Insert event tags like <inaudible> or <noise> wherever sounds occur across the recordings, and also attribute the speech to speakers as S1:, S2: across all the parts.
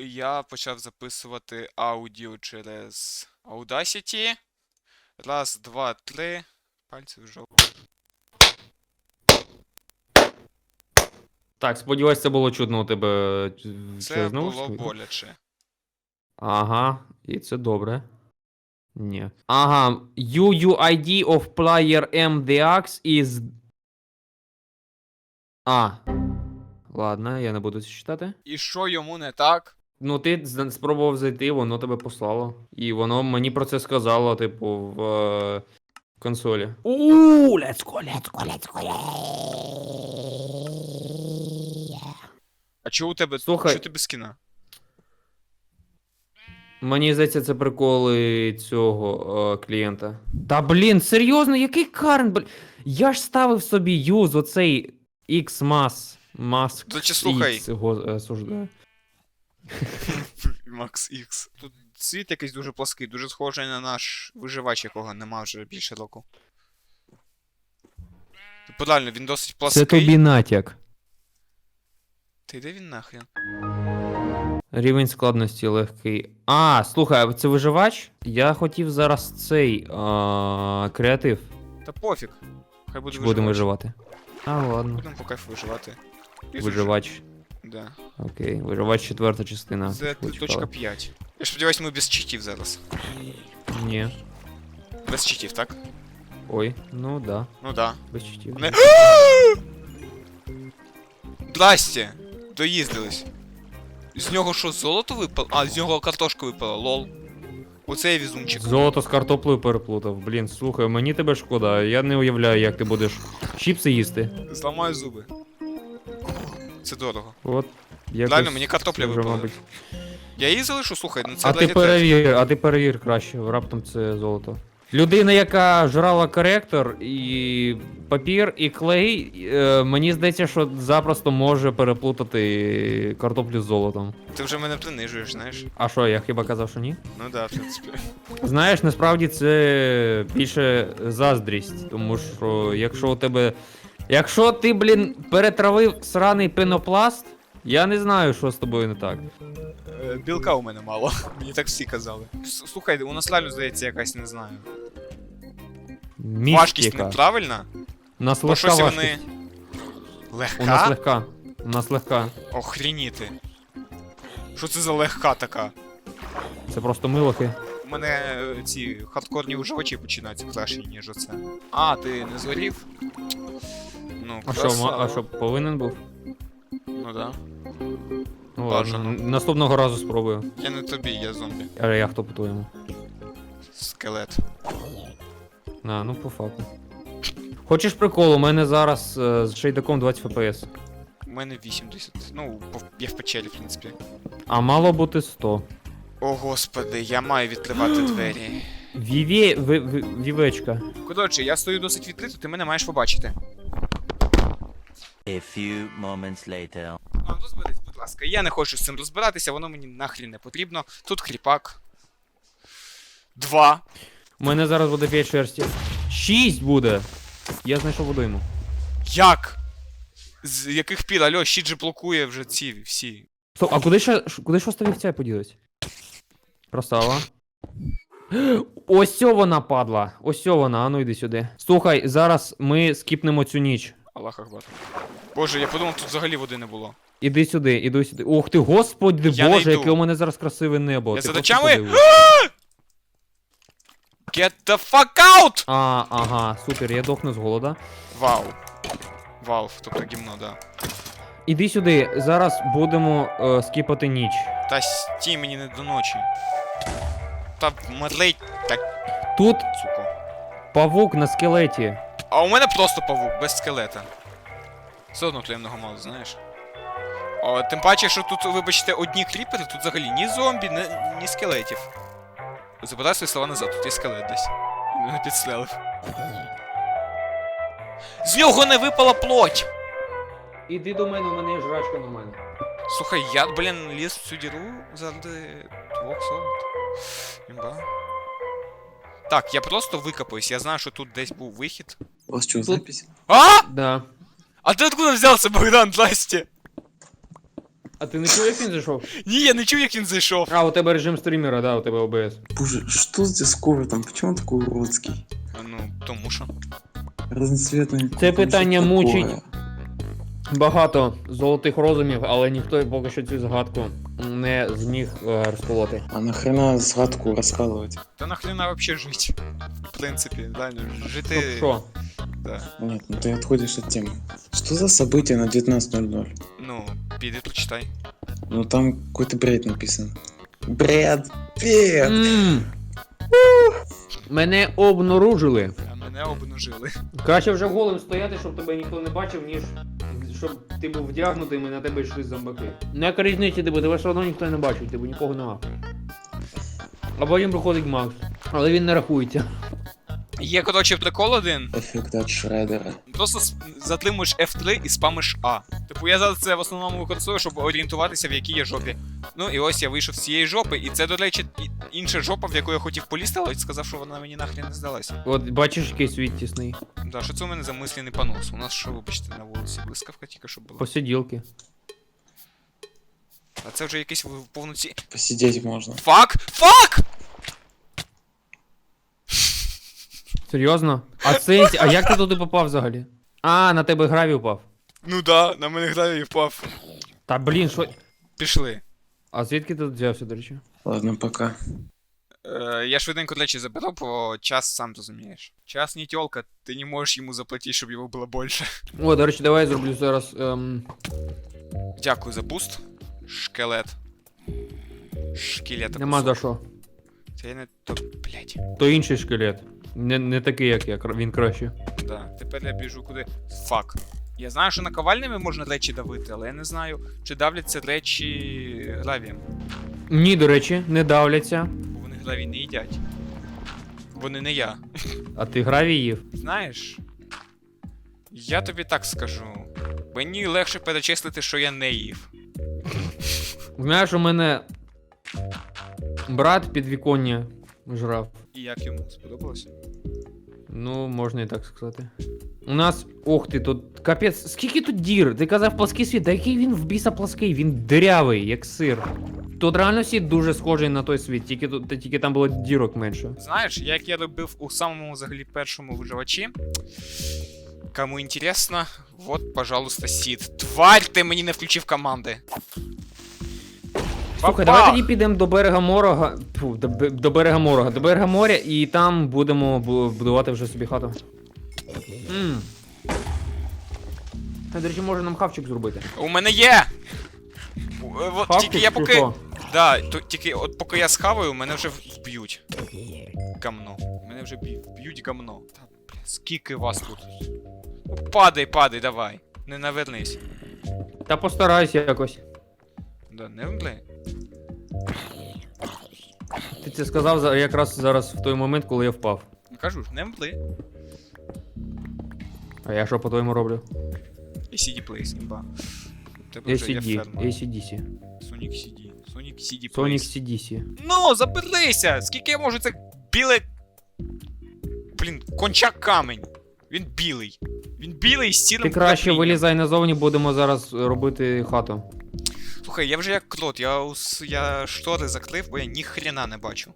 S1: я почав записувати аудіо через Audacity. Раз, два, три. Пальці в жопу.
S2: Так, сподіваюсь, це було чудно у тебе.
S1: Це було боляче.
S2: Ага, і це добре. Ні. Ага. UUID of player MDX is. А. Ладно, я не буду це читати.
S1: І що йому не так?
S2: Ну, ти з- спробував зайти, воно тебе послало. І воно мені про це сказало, типу, в е, консолі. Ууу, let's go, let's go, let's go.
S1: А чого у тебе.
S2: Слухай.
S1: Що ти без скіна?
S2: Мені здається, це приколи цього е, клієнта. Та блін, серйозно, який карн, блін. Я ж ставив собі юз, оцей X-Mass. Mask.
S1: До речі, слухай.
S2: X, го, е, осуждаю. <laughs>
S1: Макс Х. Тут світ якийсь дуже плоский, дуже схожий на наш виживач, якого нема вже більше року. Реально, він досить плоский.
S2: Це тобі натяк.
S1: Та йди він нахрен.
S2: Рівень складності легкий. А, слухай, а це виживач? Я хотів зараз цей а, креатив.
S1: Та пофіг. Хай буде
S2: Чи будемо виживати? А, ладно.
S1: Будемо по кайфу виживати. І
S2: Виживач.
S1: Да.
S2: Окей, виживач четверта частина.
S1: Це точка 5. Я сподіваюсь, ми без читів зараз.
S2: Ні.
S1: Без читів, так?
S2: Ой, ну да,
S1: Ну да.
S2: без читів.
S1: Не... Здрасте! Доїздились. З нього що, золото випало? А, з нього картошка випала, лол. Оце я візунчик.
S2: Золото з картоплею переплутав. Блін, слухай, мені тебе шкода. Я не уявляю, як ти будеш чіпси їсти.
S1: Зламаю зуби. Це дорого.
S2: От. Якось
S1: Реально, мені картопля
S2: це вже,
S1: випала.
S2: мабуть.
S1: Я її залишу, слухай, ну це
S2: А ти
S1: легітет.
S2: перевір, а ти перевір краще, раптом це золото. Людина, яка жрала коректор і папір, і клей, е, мені здається, що запросто може переплутати картоплю з золотом.
S1: Ти вже мене принижуєш, знаєш?
S2: А що, я хіба казав, що ні?
S1: Ну да, в принципі.
S2: Знаєш, насправді це більше заздрість, тому що якщо у тебе. Якщо ти, блін, перетравив сраний пенопласт, я не знаю, що з тобою не так.
S1: Е, Білка у мене мало. <laughs> Мені так всі казали. С- Слухай, у нас реально здається якась, не знаю. Важкість
S2: Містика.
S1: неправильна?
S2: У нас
S1: Бо
S2: легка
S1: щось
S2: важкість.
S1: вони.
S2: У нас
S1: Легка?
S2: легка. У нас легка.
S1: Охрініти. Що це за легка така?
S2: Це просто милохи.
S1: У мене е, ці хардкорні виживачі починаються краще, ніж оце. А, ти не згорів? Ну,
S2: А що, ма- а що, повинен був?
S1: Ну да.
S2: Ну,
S1: Бажано.
S2: ладно, наступного разу спробую.
S1: Я не тобі, я зомбі.
S2: А я хто по-твоєму?
S1: Скелет.
S2: А, ну по факту. Хочеш прикол, у мене зараз е, з шейдаком 20 FPS.
S1: У мене 80. Ну, я в печері, в принципі.
S2: А мало бути 100.
S1: О господи, я маю відкривати <gasps> двері.
S2: Вівє... ви- ви- Вівечка.
S1: Коротше, я стою досить відкрито, ти мене маєш побачити.
S3: A few moments later.
S1: А, розберись, будь ласка. Я не хочу з цим розбиратися, воно мені нахрін не потрібно. Тут кріпак. Два.
S2: У мене зараз буде 5 шерсті. 6 буде! Я знайшов водойму.
S1: Як? З яких пір, Альо, щит же блокує вже ці всі.
S2: Стоп, а куди ще ш- куди шоста вівця поділась? Красава. Ось вона падла. Ось вона, а ну йди сюди. Слухай, зараз ми скіпнемо цю ніч.
S1: Аллах Акбар. Боже, я подумав, тут взагалі води не було.
S2: Іди сюди, іди сюди. Ух ти, господи
S1: Я не
S2: боже,
S1: йду.
S2: яке у мене зараз красиве небо.
S1: Я
S2: Ти
S1: за
S2: просто подивись.
S1: Get the fuck out!
S2: А, ага, супер, я дохну з голода.
S1: Вау. Вау, тобто гімно, да.
S2: Іди сюди, зараз будемо е, скіпати ніч.
S1: Та стій мені не до ночі. Та мадлей, та
S2: Тут
S1: цуко.
S2: павук на скелеті.
S1: А у мене просто павук, без скелета. Все одно клеємного мало, знаєш. О, тим паче, що тут, вибачте, одні кріпери, тут взагалі ні зомбі, ні, ні скелетів. Запитай свої слова назад, тут є скелет десь. Він мене підстрелив. З нього не випала плоть!
S2: Іди до мене, у мене є жрачка нормальна.
S1: Слухай, я, блін, ліз в цю діру заради двох золот. Імба. Так, я просто викопаюсь, я знаю, що тут десь був вихід.
S4: У вас что, запись?
S1: А!
S2: Да.
S1: А ты откуда взялся, Богдан, здрасте?
S2: А ти не чув, як він зайшов?
S1: Ні, я не чув, як він зайшов.
S2: А, у тебе режим стрімера, да, у тебе ОБС.
S4: Боже, что с дискордом? Почему он такой уродский?
S1: А, Ну, тому що.
S4: Разноцветный.
S2: Це питання мучить
S4: такое?
S2: Багато золотих розумів, але ніхто поки що цю згадку не зміг е, розколоти.
S4: А нахрена загадку раскалывать?
S1: Та нахрена вообще жить? В принципі, да, ну,
S2: Щоб
S1: жити.
S2: що?
S1: Да.
S4: Нет, ну ты отходишь от темы. Что за событие на 19.00?
S1: Ну, піди почитай.
S4: Ну там какой-то бред написан. Бред! Бред!
S2: М. Мене обнаружили.
S1: А мене обнужили.
S2: Краще вже голим стояти, щоб тебе ніхто не бачив, ніж щоб ти був вдягнутим і на тебе йшли зомбаки. Ну яка різниця тебе, тебе все одно ніхто не бачив, тебе нікого нема. А потім приходить Макс. Але він не рахується.
S1: Є, коротше, прикол один.
S4: Эффект от Шредера.
S1: Просто затримуєш F3 і спамиш А. Типу я зараз це в основному використовую, щоб орієнтуватися, в якій я жопі. Ну і ось я вийшов з цієї жопи, і це, до речі, інша жопа, в яку я хотів полізти, але сказав, що вона мені нахрен не здалася.
S2: От бачиш, який світ тісний.
S1: Да, що це у мене за мислений понос? У нас що, вибачте, на вулиці блискавка тільки що була.
S2: Посиділки.
S1: А це вже якийсь в- повноці.
S4: Посидеть можно.
S1: Фак! Фак!
S2: Серйозно? А це. А як ти туди попав взагалі? А, на тебе гравій упав.
S1: Ну да, на мене гравій впав.
S2: Та блін, що.
S1: Пішли.
S2: А звідки ти тут взявся, до речі?
S4: Ладно, пока.
S1: Е, я швиденько речі заберу, бо час сам розумієш. Час не тёлка, ти не можеш йому заплатити, щоб його було більше.
S2: О, до речі, давай я зроблю зараз. Ем...
S1: Дякую за буст. Шкелет. Шкелет.
S2: Нема за що.
S1: Це я не то. Блять.
S2: То інший шкелет. Не, не такий, як я, кра- він краще.
S1: Да. Тепер я біжу куди. Фак. Я знаю, що наковальнями можна речі давити, але я не знаю, чи давляться речі гравієм.
S2: Ні, до речі, не давляться.
S1: Бо вони гравій не їдять. Вони не я.
S2: А ти гравій їв?
S1: Знаєш, я тобі так скажу. Мені легше перечислити, що я не їв.
S2: Знаєш, у мене брат підвіконня жрав.
S1: І як йому сподобалося?
S2: Ну, можна і так сказати. У нас. Ох ти, тут капець, скільки тут дір? Ти казав плаский світ, та який він в біса плаский, він дирявий, як сир. Тут реально світ дуже схожий на той світ, тільки тут тільки там було дірок менше.
S1: Знаєш, як я робив у самому взагалі першому виживачі. Кому інтересно, вот, пожалуйста, сід. Тварь, ти мені не включив команди.
S2: Слухай, давай тоді підемо до берега Морога. Фу, до, бе- до берега Морога, до берега моря, і там будемо бу- будувати вже собі хату. Мм. Та, до речі, може нам хавчик зробити.
S1: У мене є! У- е,
S2: Хавчик
S1: тільки я
S2: чи
S1: поки.
S2: що?
S1: Да, то, тільки от поки я схаваю, мене вже вб'ють. Гамно. Мене вже б'ють, вб'ють гамно. Та, бля, скільки вас тут? Ну, падай, падай, давай. Не навернись.
S2: Та постарайся якось.
S1: Да, не бля.
S2: Ти це сказав за- якраз зараз в той момент, коли я впав.
S1: Кажу ж, не мбли.
S2: А я що по-твоєму роблю?
S1: ACD Place, імба. У тебе вже є
S2: ACD,
S1: ферма.
S2: ACDC.
S1: Sonic CD. Sonic CD.
S2: Sonic CDC.
S1: Ну, заберися! Скільки я можу це біле. Блін, кончак камень. Він білий. Він білий з сірим
S2: Ти краще вилізай назовні, будемо зараз робити хату.
S1: Слухай, я вже як крот, я, ус... я штори закрив, бо я ніхрена не бачу.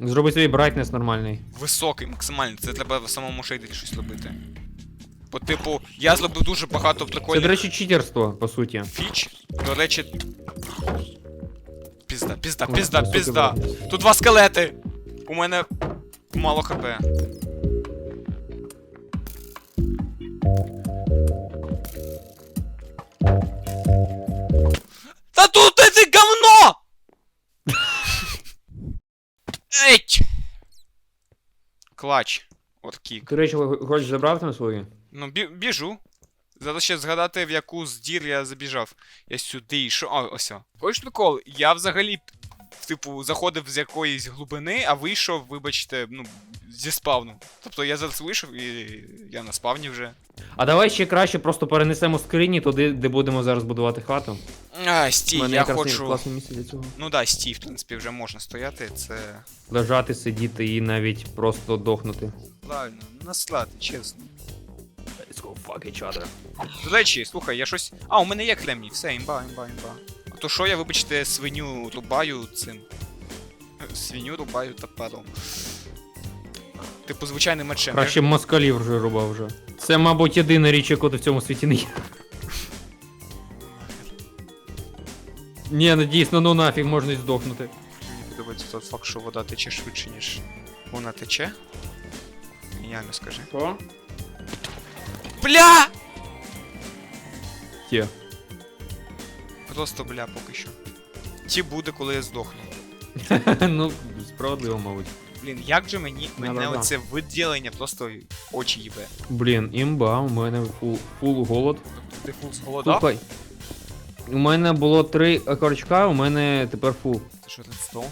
S2: Зроби собі брайтнес нормальний.
S1: Високий, максимальний, це треба в самому шейдері щось робити. По типу, я зробив дуже багато
S2: Це, до
S1: прикольних
S2: речі, читерство, по суті.
S1: фіч. До речі. Пізда, пізда, пізда,
S2: високий
S1: пізда.
S2: брайтнес.
S1: Тут два скелети! У мене мало хп. От
S2: До речі, хо- хочеш забрав там свої?
S1: Ну, бі- біжу. Зараз ще згадати, в яку з дір я забіжав. Я сюди йшов. А, ось. Хочеш прикол? Я взагалі, типу, заходив з якоїсь глибини, а вийшов, вибачте, ну, зі спавну. Тобто я зараз вийшов і я на спавні вже.
S2: А давай ще краще просто перенесемо скрині туди, де будемо зараз будувати хату.
S1: А,
S2: У
S1: стій,
S2: мене
S1: я
S2: якраз є
S1: хочу.
S2: класне місце для цього.
S1: Ну да, стій, в принципі, вже можна стояти, це.
S2: Лежати, сидіти і навіть просто дохнути.
S1: Правильно, наслати, чесно.
S2: Let's go fuck each other.
S1: До речі, слухай, я щось. А, у мене є кремній, все, імба, імба, імба. А то що я, вибачте, свиню рубаю цим. Свиню рубаю топором. Типу звичайним мечем.
S2: Краще б москалів вже рубав вже. Це, мабуть, єдина річ, яку ти в цьому світі не є. Ні, ну дійсно, ну нафіг можна й здохнути.
S1: Мені подобається тот факт, що вода тече швидше, ніж вона тече. Геніально скажи.
S2: Що?
S1: Бля!
S2: Є.
S1: Просто бля поки що. Ті буде, коли я здохну. <laughs>
S2: ну, справедливо, мабуть.
S1: Блін, як же мені мене
S2: Да-да-да.
S1: оце виділення просто очі їбе.
S2: Блін, імба, у мене фул, фул голод.
S1: Тобто ти фул зголодав?
S2: Слухай. У мене було три окорочка, у мене тепер фул.
S1: Ти що редстоун?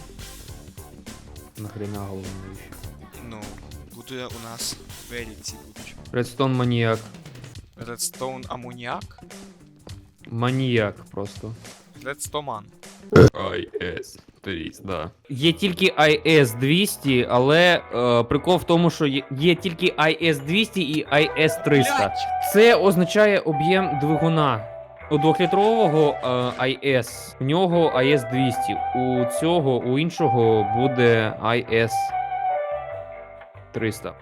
S2: Нахрена голову навіщо?
S1: Ну, буде у нас двері ці будуть.
S2: Редстон маніяк.
S1: Редстоун амоніак?
S2: Маніяк просто.
S1: Редстоман.
S2: IS 300, да. Є тільки IS 200, але е, прикол в тому, що є, є тільки IS 200 і IS 300. Це означає об'єм двигуна. У двохлітрового е, IS, у нього IS 200, у цього, у іншого буде IS 300.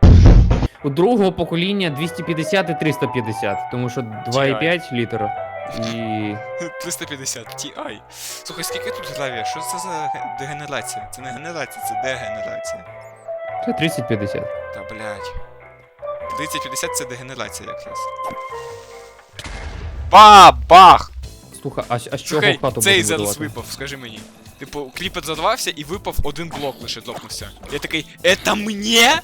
S2: У другого покоління 250 і 350, тому що 2,5 літра. І
S1: 350 Ti. Слухай, скільки тут гравія? Що це за дегенерація? Це не генерація, це дегенерація.
S2: це 3050.
S1: Та блять. 3050 це дегенерація якраз. Ба! Бах!
S2: Слухай, а, а з чого
S1: Слухай,
S2: хату
S1: цей
S2: будемо
S1: зараз
S2: будувати?
S1: випав, скажи мені. Типу, кліпет задавався і випав один блок лише дропнувся. Я такий, это мне?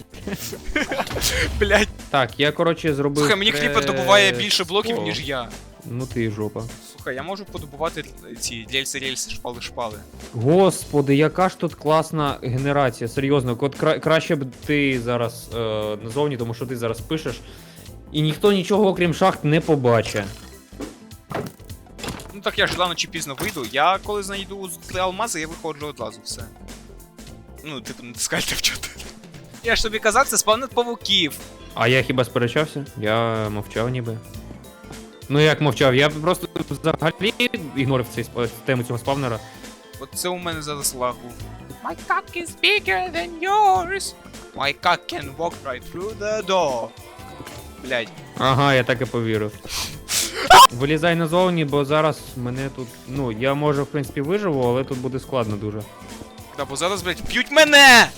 S1: Блять.
S2: Так, я коротше зробив.
S1: Слухай, мені кліпет добуває більше блоків, ніж я.
S2: Ну ти і жопа.
S1: Слухай, я можу подобувати ці рельси-рельси, шпали-шпали.
S2: Господи, яка ж тут класна генерація, серйозно. От кра- краще б ти зараз е, назовні, тому що ти зараз пишеш. І ніхто нічого, окрім шахт, не побачить.
S1: Ну так я ж рано чи пізно вийду. Я коли знайду три алмази, я виходжу одразу, все. Ну, типу, натискайте в чотири. Я ж тобі казав, це спавнет павуків.
S2: А я хіба сперечався? Я мовчав ніби. Ну як мовчав, я просто взагалі ігнорив цей сп- тему цього спавнера.
S1: От це у мене зараз лагу. My cock is bigger than yours. My cock can walk right through the door. Блядь.
S2: Ага, я так і повірив. Вилізай назовні, бо зараз мене тут. Ну, я може, в принципі, виживу, але тут буде складно дуже.
S1: Да, бо зараз, блядь, б'ють мене!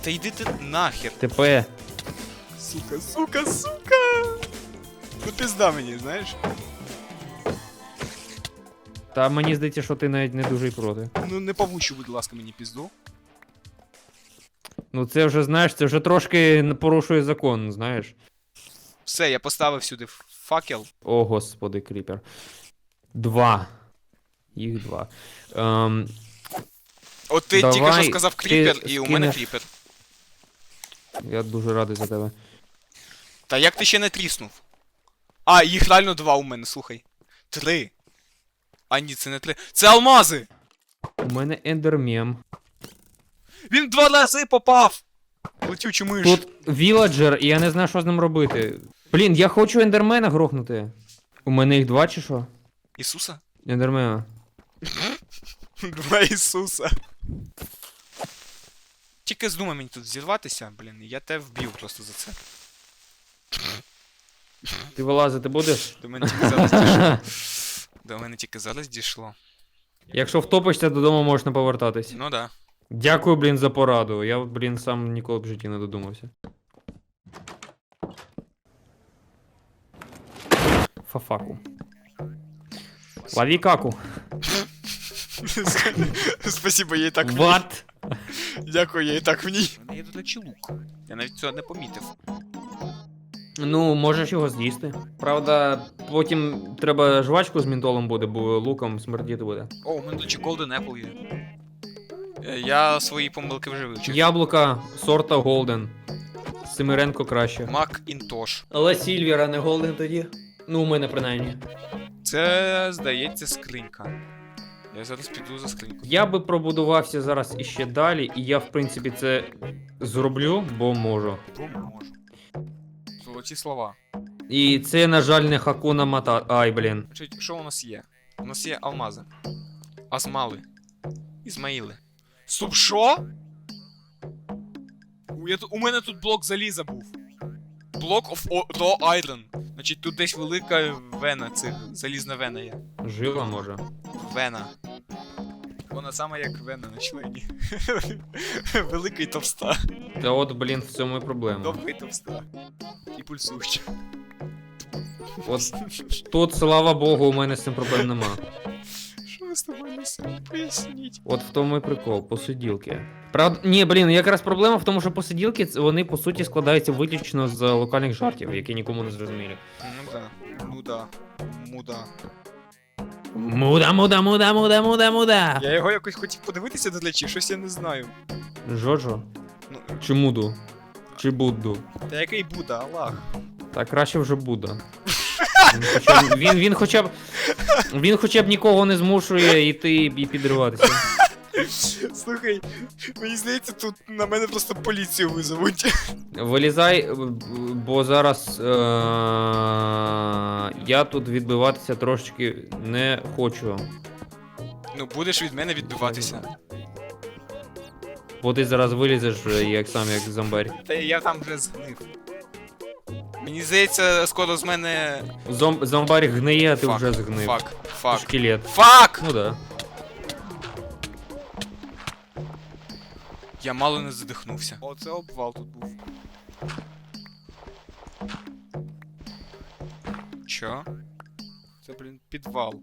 S1: Та йди ти нахер.
S2: ТП.
S1: Сука, сука, сука! Ну пизда мені, знаєш?
S2: Та мені здається, що ти навіть не дуже й проти.
S1: Ну не павучу, будь ласка, мені пізду.
S2: Ну це вже, знаєш, це вже трошки порушує закон, знаєш.
S1: Все, я поставив сюди факел.
S2: О, господи, кріпер. Два. Їх два. Ем,
S1: От ти тільки
S2: Давай,
S1: що сказав
S2: ти
S1: кріпер, і у мене
S2: скинеш-
S1: кріпер.
S2: я дуже радий за тебе.
S1: Та як ти ще не тріснув? А, їх реально два у мене, слухай. Три. А ні, це не три. Це алмази!
S2: У мене ендермем.
S1: Він два рази попав! Летючу миш.
S2: Тут віладжер, і я не знаю, що з ним робити. Блін, я хочу ендермена грохнути. У мене їх два чи що?
S1: Ісуса?
S2: Ендермена. <laughs>
S1: Два Ісуса. Тільки здумай мені тут зірватися, блін, я тебе вб'ю просто за це.
S2: Ти вилазити будеш?
S1: До мене тільки зараз дійшло. До мене тільки зараз дійшло.
S2: Якщо втопишся, додому можеш не повертатись.
S1: Ну да.
S2: Дякую, блін, за пораду. Я, блін, сам ніколи в житті не додумався. Фафаку. Лови каку.
S1: Спасибо, я і так в ній.
S2: Ват.
S1: Дякую, я і так в ній. У мене є, до речі, лук. Я навіть цього не помітив.
S2: Ну, можеш його з'їсти. Правда, потім треба жвачку з мінтолом буде, бо луком смердіти буде.
S1: О, у мене, до Golden Apple є. Е, Я свої помилки вже вивчив.
S2: Яблука сорта Голден. Семиренко краще.
S1: Мак Інтош.
S2: Але Сільвіра не Голден тоді. Ну, у мене принаймні.
S1: Це, здається, скринька. Я зараз піду за скриньку.
S2: Я би пробудувався зараз іще далі, і я, в принципі, це зроблю, бо можу.
S1: Бо можу. Золоті слова.
S2: І це, на жаль, не Хакуна Мата. Ай, блін.
S1: Значить, що у нас є? У нас є алмази. Азмали. Ізмаїли. Стоп, що? У, я, тут- у мене тут блок заліза був. Блок of o- raw iron. Значить, тут десь велика вена цих. Залізна вена є.
S2: Жила, може.
S1: Вена. Вона сама як вена на члені. <laughs> Велика і товста.
S2: Та от, блін, в цьому і проблема.
S1: Довга і товста. І пульсуюча.
S2: От тут, слава Богу, у мене з цим проблем нема.
S1: Що з тобою несете? Поясніть.
S2: От в тому і прикол, посиділки. Правда, ні, блін, якраз проблема в тому, що посиділки це- вони по суті складаються виключно з локальних жартів, які нікому не зрозумілі.
S1: Ну да. Ну да. Муда.
S2: Муда, муда, муда, муда, муда, муда.
S1: Я його якось хотів подивитися до речі, щось я не знаю.
S2: Жожо?
S1: Ну,
S2: Чи Муду? Чи Будду?
S1: та який Буда, Аллах.
S2: Та краще вже Будда. Він хоча б, він, він хоча б. Він хоча б нікого не змушує йти і підриватися.
S1: Слухай, мені здається, тут на мене просто поліцію визовуть.
S2: Вилізай, бо зараз. Е- я тут відбиватися трошечки не хочу.
S1: Ну, будеш від мене відбиватися.
S2: Бо ти зараз вилізеш е, як сам як зомбарь.
S1: Та я там вже згнив. Мені здається, скоро з мене.
S2: Зом, зомбарь гниє, а ти
S1: Фак,
S2: вже згнив.
S1: Фак, фак.
S2: Шкелет.
S1: Фак!
S2: Ну да.
S1: Я мало не задихнувся. О, це обвал тут був. Чо? Це, блін, підвал.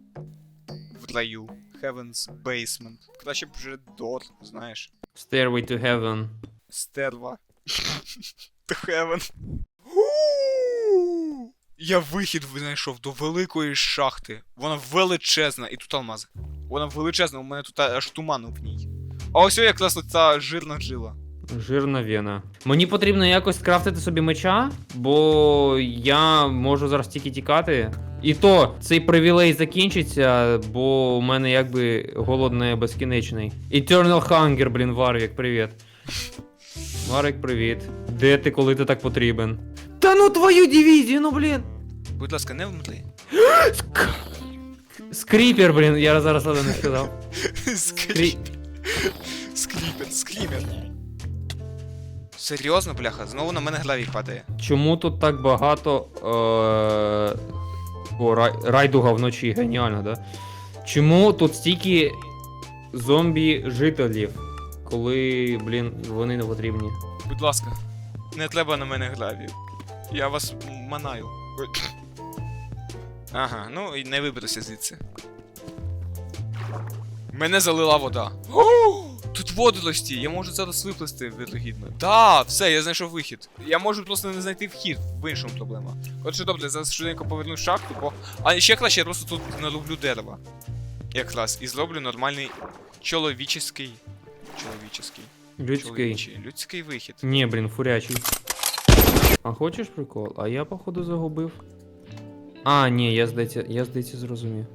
S1: В раю. Heaven's Basement. Краще б вже Дор, знаєш.
S2: Stairway to heaven.
S1: Стерва. <laughs> To heaven. <gasps> Я вихід знайшов до великої шахти. Вона величезна, і тут алмази. Вона величезна, у мене тут аж туману в ній. А ось якраз ця жирна жила.
S2: Жирна вена. Мені потрібно якось скрафтити собі меча, бо я можу зараз тільки тікати. І то цей привілей закінчиться, бо у мене якби голод не безкінечний. Eternal Hunger, блін, Варвік, привіт. Варвік, привіт. Де ти, коли ти так потрібен? Та ну твою дивізію, ну блін!
S1: Будь ласка, не вмри.
S2: Скріпер, блін, я зараз не сказав. <laughs>
S1: Скріп. Скріпер, скріпер. Серйозно, бляха, знову на мене главік падає.
S2: Чому тут так багато. Е... О, рай... райдуга вночі, геніально, да? Чому тут стільки зомбі-жителів, коли, блін, вони не потрібні?
S1: Будь ласка, не треба на мене главію. Я вас манаю. Ой. <coughs> Ага, ну і не виберуся звідси. Мене залила вода. О, тут водорості, я можу зараз виплисти вірогідно. Да, все, я знайшов вихід. Я можу просто не знайти вхід, в іншому проблема. Отже, добре, зараз швиденько повернусь в шахту, бо. А ще краще я просто тут нароблю дерева. Якраз. І зроблю нормальний чоловіческий. Чоловіческий.
S2: Людський.
S1: Людський вихід.
S2: Ні, блін, фурячий. А хочеш прикол? А я, походу, загубив. А, ні, я здається, я здається зрозумів.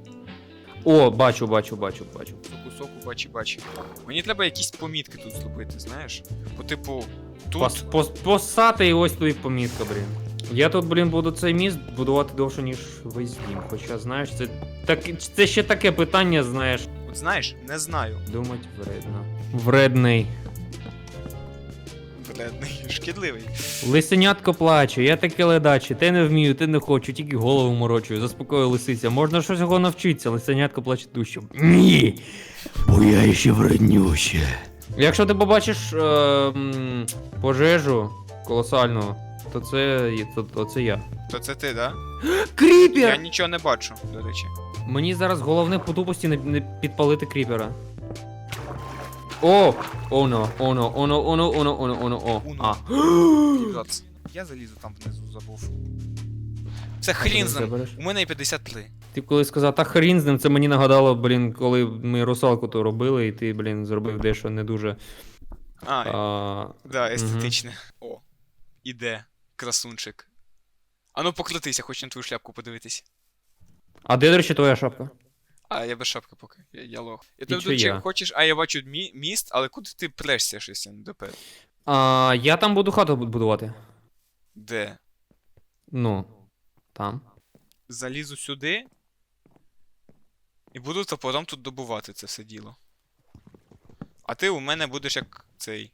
S2: О, бачу, бачу, бачу, бачу.
S1: Соку, соку, бачу, бачу. Мені треба якісь помітки тут зробити, знаєш? По типу, тут.
S2: Пос, пос, посати і ось тобі помітка, блін. Я тут, блін, буду цей міст будувати довше, ніж весь дім. Хоча, знаєш, це так, це ще таке питання, знаєш.
S1: От знаєш, не знаю.
S2: Думать вредно. Вредний.
S1: Вредний, <laughs> шкідливий.
S2: Лисенятко плаче, я таке ледаче, те не вмію, те не хочу, тільки голову морочую, заспокою лисиця. Можна щось його навчитися, лисенятко плаче дужче. Ні! Бо я ще вреднюще. Якщо ти побачиш е, м, пожежу колосальну, то це, то, то це я.
S1: То це ти, да?
S2: Кріпер!
S1: Я нічого не бачу, до речі.
S2: Мені зараз головне по тупості не, не підпалити кріпера. О! Оно, оно, оно, оно, оно, оно, оно, о.
S1: Уно.
S2: А.
S1: Я залізу там внизу забув. Це хрін з ним.
S2: Забереш?
S1: У мене є 53.
S2: Ти коли сказав, та хрін з ним, це мені нагадало, блін, коли ми русалку то робили, і ти, блін, зробив дещо не дуже.
S1: А,
S2: А,
S1: да, естетичне. О. Іде. Красунчик. Ану покрутися, хочу на твою шляпку подивитись.
S2: а де, до речі, твоя шапка?
S1: А, я без шапки поки. Я, я лох.
S2: І
S1: тебе
S2: чия?
S1: чи хочеш, а я бачу мі- міст, але куди ти прешся щось я не допер?
S2: А, я там буду хату бу- будувати.
S1: Де?
S2: Ну, там.
S1: залізу сюди. І буду топором тут добувати це все діло. А ти у мене будеш як цей.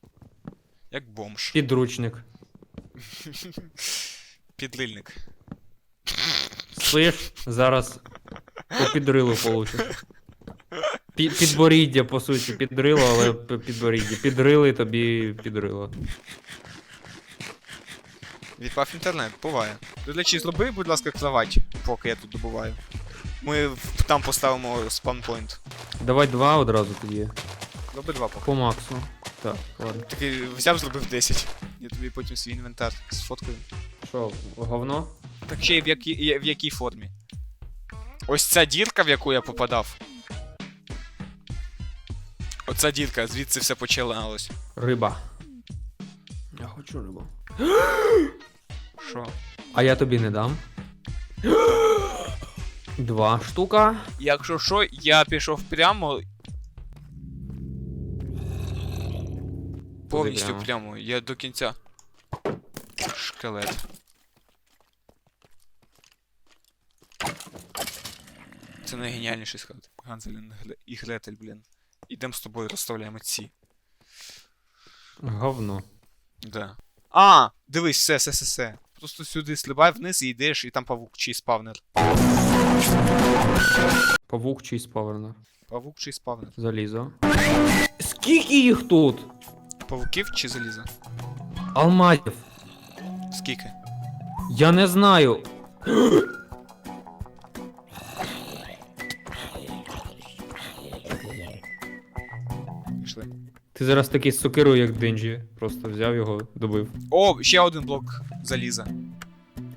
S1: Як бомж.
S2: Підручник. <laughs>
S1: Підлильник.
S2: Слиш, зараз по підрилу получиш. Під, підборіддя, по суті, підрило, але п- підборіддя. Підрили тобі підрило.
S1: Відпав інтернет, буває. До речі, зроби, будь ласка, кровать, поки я тут добуваю. Ми в- там поставимо спанпойнт.
S2: Давай два одразу тоді.
S1: Роби два поки.
S2: По максу. Так, ладно.
S1: Такий взяв, зробив 10. Я тобі потім свій інвентар сфоткаю.
S2: Що, говно?
S1: Так ще й в якій, в якій формі? Ось ця дірка, в яку я попадав. Оця дірка, звідси все починалось.
S2: Риба. Я хочу рибу.
S1: Що?
S2: А я тобі не дам. Два штука.
S1: Якщо що, я пішов прямо. Повністю
S2: прямо?
S1: прямо? я до кінця. Шкелет. Це найгеніальніший склад. Ганзелін і Гретель, блін. Ідем з тобою розставляємо ці.
S2: Говно.
S1: Да. А, дивись, все, все, все, все. Просто сюди сливай вниз і йдеш, і там павук чи спавнер.
S2: Павук чи спавернер.
S1: Павук чи спавнер.
S2: Залізо. Скільки їх тут?
S1: Павуків чи заліза?
S2: Алмазів.
S1: Скільки?
S2: Я не знаю. Ти зараз такий з сокирою, як Денджі. Просто взяв його, добив.
S1: О, ще один блок заліза.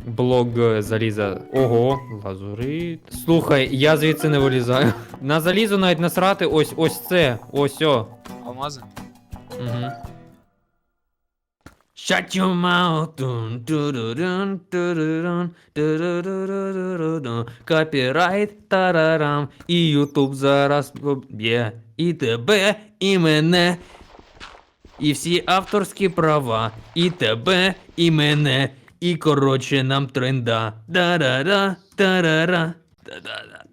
S2: Блок е, заліза. Ого, лазурит. Слухай, я звідси не вилізаю. На залізо навіть насрати ось ось це. Ось о.
S1: Алмази?
S2: Угу. Shut your mouth. Dun. Копірайт тарарам. І Ютуб зараз поб'є. І тебе, і мене. І всі авторські права. І тебе, і мене. І коротше нам тренда. Да-да-да, та-да-да. Та-да-да.